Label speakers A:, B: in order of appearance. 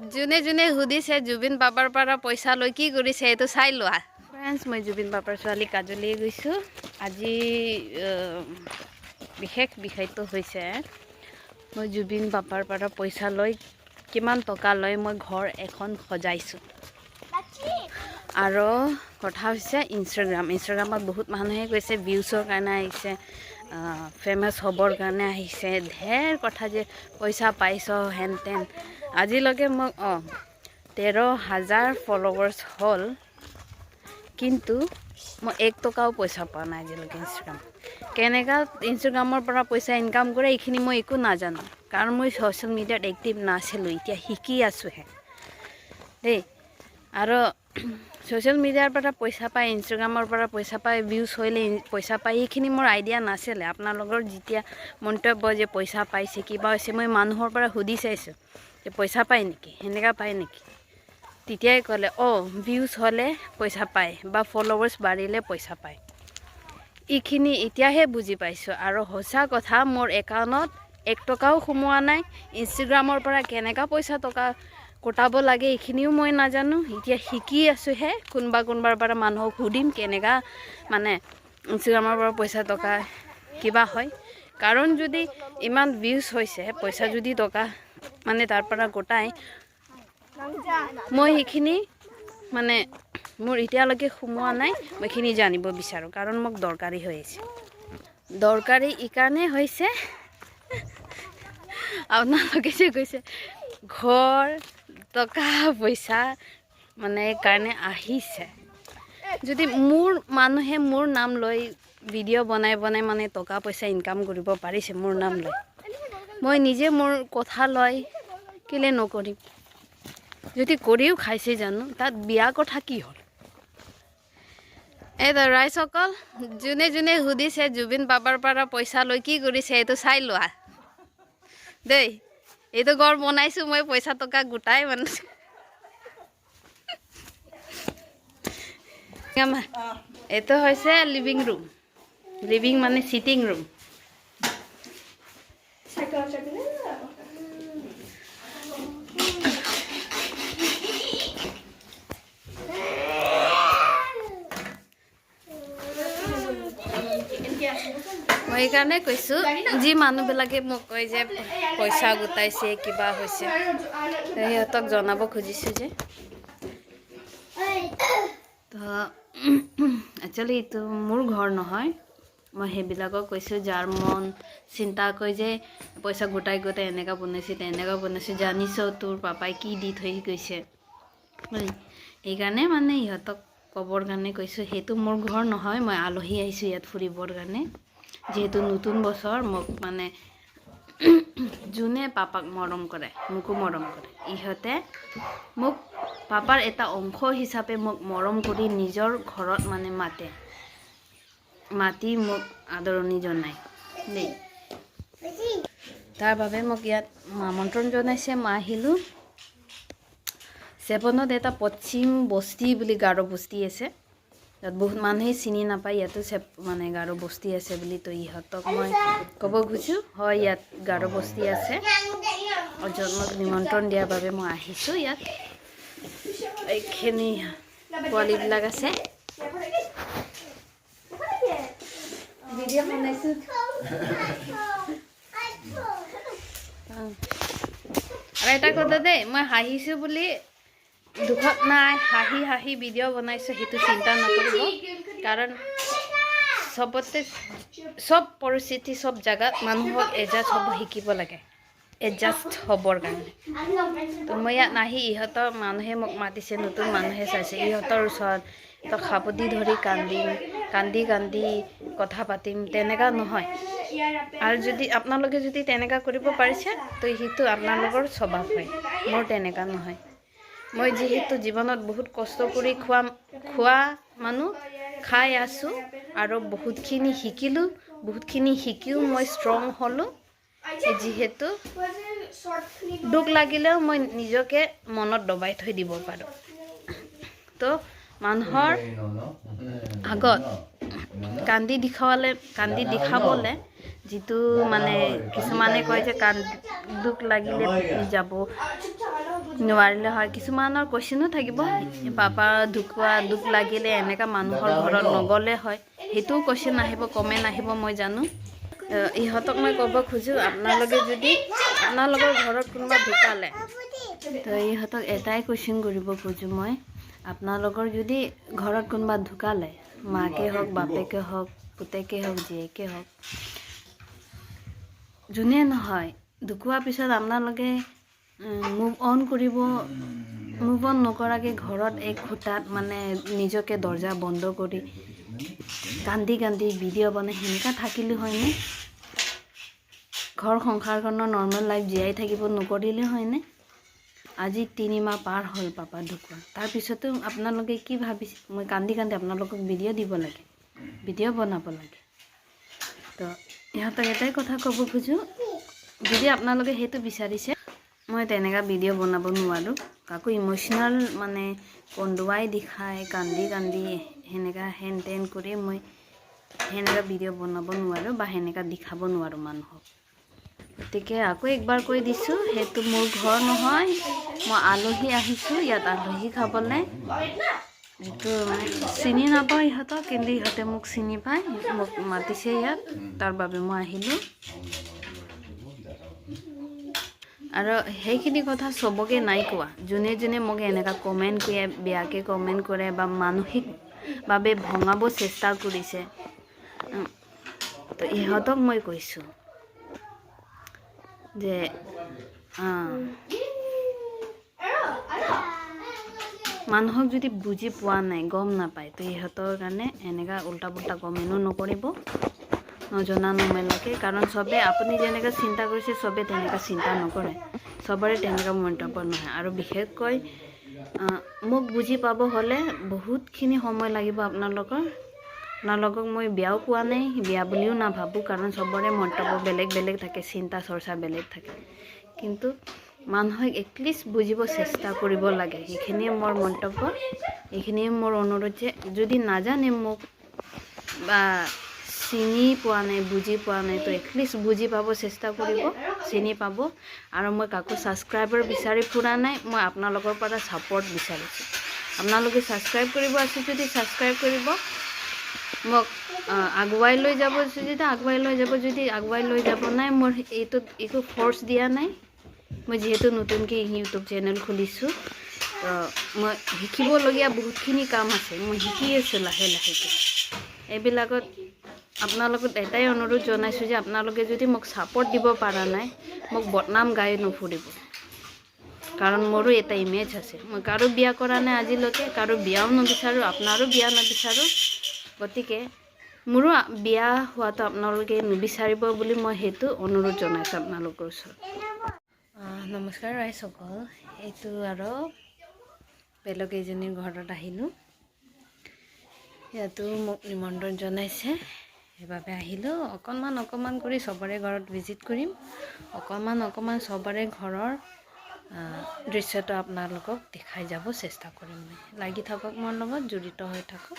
A: যোনে যোনে সুধিছে, জুবিন বাবাৰ পৰা পইচা লৈ কি কৰিছে এইটো চাই লোৱা। ফ্ৰেণ্ডছ মই জুবিন বাবাৰ ছোৱালী কাজলীয়ে গৈছোঁ। আজি বিশেষ বিষয়টো হৈছে, মই জুবিন বাবাৰ পৰা পইচা লৈ কিমান টকা লৈ মই ঘৰ এখন সজাইছোঁ। আৰু কথা হৈছে ইনষ্টাগ্ৰাম ইনষ্টাগ্ৰামত বহুত মানুহে কৈছে ভিউচৰ কাৰণে আহিছে ফেমাছ হ'বৰ কাৰণে আহিছে। ঢেৰ কথা যে পইচা পাইছ হেন তেন আজিলৈকে মোক, অঁ, তেৰ হাজাৰ ফল'ৱাৰ্ছ হ'ল, কিন্তু মই এক টকাও পইচা পোৱা নাই আজিলৈকে ইনষ্টাগ্ৰাম কেনেকুৱা ইনষ্টাগ্ৰামৰ পৰা পইচা ইনকাম কৰে, এইখিনি মই একো নাজানো। কাৰণ মই ছ'চিয়েল মিডিয়াত এক্টিভ নাছিলোঁ, এতিয়া শিকি আছোঁহে। দেই, আৰু ছ'চিয়েল মিডিয়াৰ পৰা পইচা পায় ইনষ্টাগ্ৰামৰ পৰা পইচা পায় ভিউজ হ'লে পইচা পায়, এইখিনি মোৰ আইডিয়া নাছিলে। আপোনালোকৰ যেতিয়া মন্তব্য যে পইচা পাইছে, কিবা হৈছে, মই মানুহৰ পৰা সুধি চাইছোঁ। পইচা পায় নেকি? সেনেকুৱা পায় নেকি? তেতিয়াই ক'লে অঁ ভিউজ হ'লে পইচা পায় বা ফল'ৱাৰ্ছ বাঢ়িলে পইচা পায়। এইখিনি এতিয়াহে বুজি পাইছোঁ আৰু সঁচা কথা মোৰ একাউণ্টত এক টকাও সোমোৱা নাই। ইনষ্টাগ্ৰামৰ পৰা কেনেকুৱা পইচা টকা কটাব লাগে এইখিনিও মই নাজানো। এতিয়া শিকি আছোঁহে কোনোবা কোনোবাৰ পৰা মানুহক সুধিম কেনেকুৱা মানে ইনষ্টাগ্ৰামৰ পৰা পইচা টকা কিবা হয়। কাৰণ যদি ইমান ভিউজ হৈছে পইচা যদি টকা মানে তাৰ পৰা গোটাই মই সেইখিনি মানে মোৰ এতিয়ালৈকে সোমোৱা নাই মই এইখিনি জানিব বিচাৰোঁ, কাৰণ মোক দৰকাৰী হৈ আছে। দৰকাৰী এইকাৰণে হৈছে, আপোনালোকে যে কৈছে, ঘৰ, টকা, পইচা মানে কাৰণে আহিছে। যদি মোৰ মানুহে মোৰ নাম লৈ ভিডিঅ' বনাই বনাই মানে টকা পইচা ইনকাম কৰিব পাৰিছে মোৰ নাম লৈ, মই নিজে মোৰ কথা লয় কেলৈ নকৰিম? যদি কৰিও খাইছে জানো তাত বিয়া কথা কি হ'ল? এই ৰাইজসকল যোনে যোনে সুধিছে জুবিন বাবাৰ পৰা পইচা লৈ কি কৰিছে এইটো চাই লোৱা। দেই এইটো ঘৰ বনাইছোঁ মই পইচা টকা গোটাই মানে। আমা, এইটো হৈছে লিভিং ৰুম লিভিং মানে চিটিং ৰুম সেইকাৰণে কৈছোঁ, যি মানুহবিলাকে মোক কয় যে পইচা গোটাইছে, কিবা হৈছে সিহঁতক জনাব খুজিছোঁ যে। তো একচুৱেলি এইটো মোৰ ঘৰ নহয়। মই সেইবিলাকক কৈছোঁ, যাৰ মন চিন্তা কৰি যে পইচা গোটাই গোটাই এনেকুৱা বনাইছে তেনেকুৱা বনাইছে, জানিছ তোৰ পাপাই কি দি থৈ গৈছে। সেইকাৰণে মানে ইহঁতক ক'বৰ কাৰণে কৈছোঁ, সেইটো মোৰ ঘৰ নহয়, মই আলহী আহিছোঁ ইয়াত ফুৰিবৰ কাৰণে। যিহেতু নতুন বছৰ মোক মানে যোনে পাপাক মৰম কৰে, মোকো মৰম কৰে। ইহঁতে মোক পাপাৰ এটা অংশ হিচাপে মোক মৰম কৰি নিজৰ ঘৰত মানে মাতে। মাতি মোক আদৰণি জনায়, দেই। তাৰ বাবে মোক ইয়াত আমন্ত্ৰণ জনাইছে মই আহিলোঁ। চেপনত এটা পশ্চিম বস্তি বুলি গাৰো বস্তি আছে। তাত বহুত মানুহে চিনি নাপায় ইয়াতো চেপ মানে গাৰো বস্তি আছে বুলি তো ইহঁতক মই ক'ব খুজিছোঁ হয় ইয়াত গাৰো বস্তি আছে। জন্মক নিমন্ত্ৰণ দিয়াৰ বাবে মই আহিছোঁ ইয়াত। এইখিনি পোৱালিবিলাক আছে। আৰু এটা কথা দেই মই হাঁহিছোঁ বুলি দুখত নাই, হাঁহি হাঁহি ভিডিঅ' বনাইছোঁ, সেইটো চিন্তা নকৰিব। কাৰণ চবতে, চব পৰিস্থিতি, চব জেগাত মানুহক এডজাষ্ট হ'ব শিকিব লাগে। এডজাষ্ট হ'বৰ কাৰণে। তো মই ইয়াত নাহি, ইহঁতৰ মানুহে মোক মাতিছে, নতুন মানুহে চাইছে। ইহঁতৰ ওচৰত তো সাপতি ধৰি কান্দিম, কান্দি কান্দি কথা পাতিম তেনেকুৱা নহয়। আৰু যদি আপোনালোকে যদি তেনেকুৱা কৰিব পাৰিছে, তো সেইটো আপোনালোকৰ স্বভাৱ হয়। মোৰ তেনেকুৱা নহয়। মই যিহেতু জীৱনত বহুত কষ্ট কৰি খোৱা খোৱা মানুহ, খাই আছোঁ আৰু বহুতখিনি শিকিলোঁ, বহুতখিনি শিকিও মই ষ্ট্ৰং হ'লোঁ। যিহেতু দুখ লাগিলেও মই নিজকে মনত দবাই থৈ দিব পাৰোঁ। তো মানুহৰ আগত কান্দি দেখুৱালে কান্দি দেখাবলৈ যিটো মানে কিছুমানে কয় যে কান্দ, দুখ লাগিলে যাব নোৱাৰিলে হয়। কিছুমানৰ কুৱেশ্যনো থাকিব। পাপা ঢুকুৱা দুখ লাগিলে এনেকুৱা মানুহৰ ঘৰত নগ'লে হয়। সেইটোও কুৱেশ্যন আহিব কমেণ্ট আহিব, মই জানো। ইহঁতক মই ক'ব খোজোঁ, আপোনালোকে যদি আপোনালোকৰ ঘৰত কোনোবা ঢুকালে, তো ইহঁতক এটাই কুৱেশ্যন কৰিব খোজোঁ মই। আপোনালোকৰ যদি ঘৰত কোনোবা ঢুকালে, মাকে হওক, বাপেকে হওক, পুতেকে হওক, জীয়েকে হওক, যোনে নহয়, ঢুকোৱাৰ পিছত আপোনালোকে মুভ অন কৰিব মুভ অন নকৰাকৈ ঘৰত এক খুটাত মানে নিজকে দৰ্জা বন্ধ কৰি কান্দি কান্দি ভিডিঅ' বনাই সেনেকুৱা থাকিলে হয়নে? ঘৰ সংসাৰখনৰ নৰ্মেল লাইফ জীয়াই থাকিব নকৰিলে হয়নে? আজি তিনিমাহ পাৰ হ'ল পাপা ঢুকোৱা। তাৰপিছতো আপোনালোকে কি ভাবিছে? মই কান্দি কান্দি আপোনালোকক ভিডিঅ' দিব লাগে ভিডিঅ' বনাব লাগে। তো, ইহঁতক এটাই কথা ক'ব খোজোঁ, যদি আপোনালোকে সেইটো বিচাৰিছে মই তেনেকুৱা ভিডিঅ' বনাব নোৱাৰোঁ। কাকো ইম'চনেল মানে কন্দুৱাই দেখাই, কান্দি কান্দি সেনেকুৱা হেন তেন কৰি মই সেনেকুৱা ভিডিঅ' বনাব নোৱাৰোঁ বা সেনেকুৱা দেখাব নোৱাৰোঁ মানুহক। গতিকে আকৌ একবাৰ কৈ দিছোঁ, সেইটো মোৰ ঘৰ নহয়, মই আলহী আহিছোঁ, ইয়াত আলহী খাবলৈ। যিটো মানে চিনি নাপাওঁ ইহঁতক, কিন্তু ইহঁতে মোক চিনি পায়, মোক মাতিছে ইয়াত, তাৰ বাবে মই আহিলোঁ। আৰু সেইখিনি কথা চবকে নাই কোৱা। যোনে যোনে মোক এনেকুৱা কমেণ্ট কৰে বেয়াকৈ কমেণ্ট কৰে বা মানসিকভাৱে ভঙাব চেষ্টা কৰিছে তো ইহঁতক মই কৈছোঁ যে মানুহক যদি বুজি পোৱা নাই, গম নাপায়, তো ইহঁতৰ কাৰণে এনেকুৱা উল্টা পুল্টা কমেণ্টো নকৰিব। নজনা নমেলাকৈ, কাৰণ চবে আপুনি যেনেকৈ চিন্তা কৰিছে, চবে তেনেকুৱা চিন্তা নকৰে। চবৰে তেনেকুৱা মন্তব্য নহয়। আৰু বিশেষকৈ মোক বুজি পাব হ'লে বহুতখিনি সময় লাগিব আপোনালোকৰ। আপোনালোকক মই বেয়াও পোৱা নাই, বেয়া বুলিও নাভাবোঁ, কাৰণ চবৰে মন্তব্য বেলেগ বেলেগ থাকে, চিন্তা চৰ্চা বেলেগ থাকে। কিন্তু মানুহক এটলিষ্ট বুজিব চেষ্টা কৰিব লাগে। সেইখিনিয়ে মোৰ মন্তব্য। এইখিনিয়ে মোৰ অনুৰোধ যে যদি নাজানে মোক বা চিনি পোৱা নাই, বুজি পোৱা নাই, তো এটলিষ্ট বুজি পাব, চেষ্টা কৰিব, চিনি পাব। আৰু মই কাকো ছাবস্ক্ৰাইবাৰ বিচাৰি ফুৰা নাই, মই আপোনালোকৰ পৰা ছাপৰ্ট বিচাৰিছোঁ। আপোনালোকে ছাবস্ক্ৰাইব কৰিব আছে যদি ছাবস্ক্ৰাইব কৰিব, মোক আগুৱাই লৈ যাব যদি, আগুৱাই লৈ যাব যদি, আগুৱাই লৈ যাব নাই, মোৰ এইটোত একো ফ'ৰ্চ দিয়া নাই। মই যিহেতু নতুনকৈ ইউটিউব চেনেল খুলিছোঁ মই শিকিবলগীয়া বহুতখিনি কাম আছে, মই শিকি আছোঁ লাহে লাহেকৈ। এইবিলাকত আপোনালোকক এটাই অনুৰোধ জনাইছোঁ যে আপোনালোকে যদি মোক ছাপৰ্ট দিব পৰা নাই, মোক বদনাম গাই নুফুৰিব। কাৰণ মোৰো এটা ইমেজ আছে। মই কাৰো বিয়া কৰা নাই আজিলৈকে, কাৰো বিয়াও নিবিচাৰোঁ, আপোনাৰো বিয়া নিবিচাৰোঁ। গতিকে মোৰো বিয়া হোৱাটো আপোনালোকে নিবিচাৰিব বুলি মই সেইটো অনুৰোধ জনাইছোঁ আপোনালোকৰ ওচৰত। নমস্কাৰ ৰাইজসকল এইটো আৰু বেলেগ এজনীৰ ঘৰত আহিলোঁ। ইয়াতো মোক নিমন্ত্ৰণ জনাইছে। সেইবাবে আহিলোঁ। অকণমান অকণমান কৰি চবৰে ঘৰত ভিজিট কৰিম। অকণমান অকণমান চবৰে ঘৰৰ দৃশ্যটো আপোনালোকক দেখাই যাব চেষ্টা কৰিম। লাগি থাকক মোৰ লগত জড়িত হৈ থাকক।